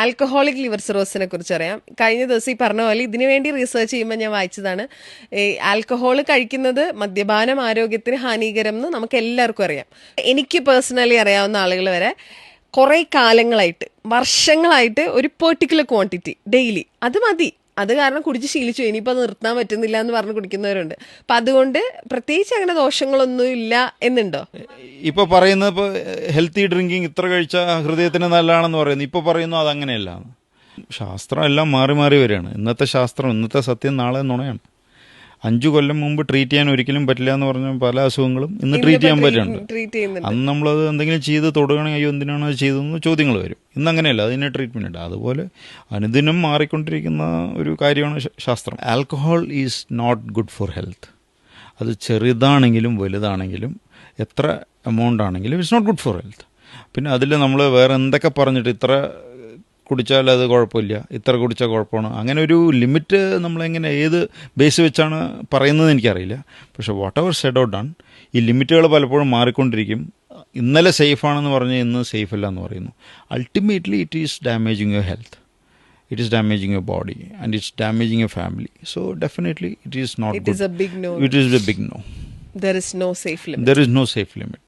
Alcoholic liver സിറോസിനെ കുറിച്ച് അറിയാം കഴിഞ്ഞ ദിവസം ഈ പറഞ്ഞ പോലെ ഇതിനു വേണ്ടി റിസർച്ച് ചെയ്യുമ്പോൾ ഞാൻ വായിച്ചതാണ് ഈ ആൽക്കഹോൾ കഴിക്കുന്നത് മദ്യപാനം ആരോഗ്യത്തിന് ഹാനികരം എന്ന് നമുക്ക് എല്ലാവർക്കും അറിയാം. എനിക്ക് പേഴ്സണലി അറിയാവുന്ന ആളുകൾ വരെ കുറേ കാലങ്ങളായിട്ട് വർഷങ്ങളായിട്ട് ഒരു പെർട്ടിക്കുലർ ക്വാണ്ടിറ്റി ഡെയിലി അത് മതി. അത് കാരണം കുടിച്ച് ശീലിച്ചു. ഇനിയിപ്പോൾ അത് നിർത്താൻ പറ്റുന്നില്ല എന്ന് പറഞ്ഞ് കുടിക്കുന്നവരുണ്ട്. അപ്പം അതുകൊണ്ട് പ്രത്യേകിച്ച് അങ്ങനെ ദോഷങ്ങളൊന്നും ഇല്ല എന്നുണ്ടോ? ഇപ്പോൾ പറയുന്നത് ഇപ്പോൾ ഹെൽത്തി ഡ്രിങ്കിങ് ഇത്ര കഴിച്ച ഹൃദയത്തിന് നല്ലതാണെന്ന് പറയുന്നു. ഇപ്പോൾ പറയുന്നു അതങ്ങനെയല്ല. ശാസ്ത്രം എല്ലാം മാറി മാറി വരികയാണ്. ഇന്നത്തെ ശാസ്ത്രം ഇന്നത്തെ സത്യം നാളെ നുണയാണ്. അഞ്ചു കൊല്ലം മുമ്പ് ട്രീറ്റ് ചെയ്യാൻ ഒരിക്കലും പറ്റില്ല എന്ന് പറഞ്ഞ പല അസുഖങ്ങളും ഇന്ന് ട്രീറ്റ് ചെയ്യാൻ പറ്റുന്നുണ്ട്. അന്ന് നമ്മളത് എന്തെങ്കിലും ചെയ്ത് തൊടുകയാണെങ്കിൽ അയ്യോ എന്തിനാണ് അത് ചെയ്തതെന്ന് ചോദ്യങ്ങൾ വരും. ഇന്ന് അങ്ങനെയല്ല അതിന് ട്രീറ്റ്മെന്റ് ഉണ്ട്. അതുപോലെ അനുദിനം മാറിക്കൊണ്ടിരിക്കുന്ന ഒരു കാര്യമാണ് ശാസ്ത്രം. Alcohol is not good for health അത് ചെറുതാണെങ്കിലും വലുതാണെങ്കിലും എത്ര എമൗണ്ട് ആണെങ്കിലും it's not good for health പിന്നെ അതിൽ നമ്മൾ വേറെ എന്തൊക്കെ പറഞ്ഞിട്ട് ഇത്ര കുടിച്ചാൽ അത് കുഴപ്പമില്ല. ഇത്ര കുടിച്ചാൽ കുഴപ്പമാണ്. അങ്ങനെ ഒരു ലിമിറ്റ് നമ്മളെങ്ങനെ ഏത് ബേസ് വെച്ചാണ് പറയുന്നത് എനിക്കറിയില്ല. പക്ഷേ വാട്ട് എവർ സെഡ് ഔട്ട് ആണ് ഈ ലിമിറ്റുകൾ പലപ്പോഴും മാറിക്കൊണ്ടിരിക്കും. ഇന്നലെ സേഫ് ആണെന്ന് പറഞ്ഞ് ഇന്ന് സേഫ് അല്ല എന്ന് പറയുന്നു. Ultimately it is damaging your health it is damaging your body and it's damaging your family so definitely it is not It is a big no. It is a big no there is no safe limit there is no safe limit